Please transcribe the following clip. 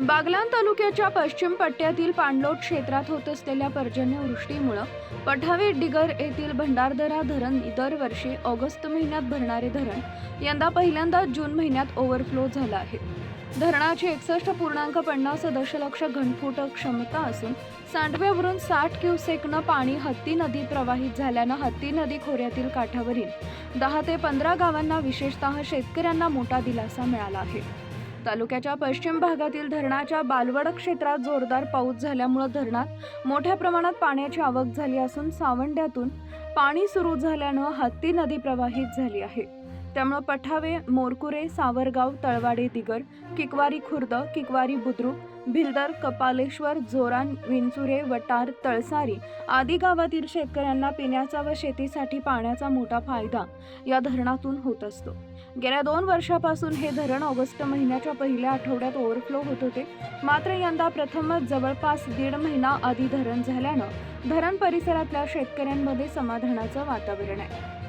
बागलान तालुक्याच्या पश्चिम पट्ट्यातील पाणलोट क्षेत्रात होत असलेल्या पर्जन्यवृष्टीमुळं पठावे डिगर येथील भंडारदरा धरण दरवर्षी ऑगस्ट महिन्यात भरणारे धरण यंदा पहिल्यांदा जून महिन्यात ओव्हरफ्लो झालं आहे. धरणाची एकसष्ट पूर्णांक पन्नास दशलक्ष घनफूट क्षमता असून सांडव्यावरून साठ क्युसेकनं पाणी हत्ती नदीत प्रवाहित झाल्यानं हत्ती नदी खोऱ्यातील काठावरील दहा ते पंधरा गावांना विशेषतः शेतकऱ्यांना मोठा दिलासा मिळाला आहे. तालुक्याच्या पश्चिम भागातील धरणाच्या बालवड क्षेत्रात जोरदार पाऊस झाल्यामुळे धरणात मोठ्या प्रमाणात पाण्याची आवक झाली असून सावंड्यातून पाणी सुरू झाल्यानं हत्ती नदी प्रवाहित झाली आहे. त्यामुळे पठावे मोरकुरे सावरगाव तळवाडे दिगर किकवारी खुर्द किकवारी बुद्रुक भिलदर कपालेश्वर जोरान विंचुरे वटार तळसारी आदी गावातील शेतकऱ्यांना पिण्याचा व शेतीसाठी पाण्याचा मोठा फायदा या धरणातून होत असतो. गेल्या दोन वर्षापासून हे धरण ऑगस्ट महिन्याच्या पहिल्या आठवड्यात ओव्हरफ्लो होत होते. मात्र यंदा प्रथमच जवळपास दीड महिना आधी धरण झाल्यानं धरण परिसरातल्या शेतकऱ्यांमध्ये समाधानाचं वातावरण आहे.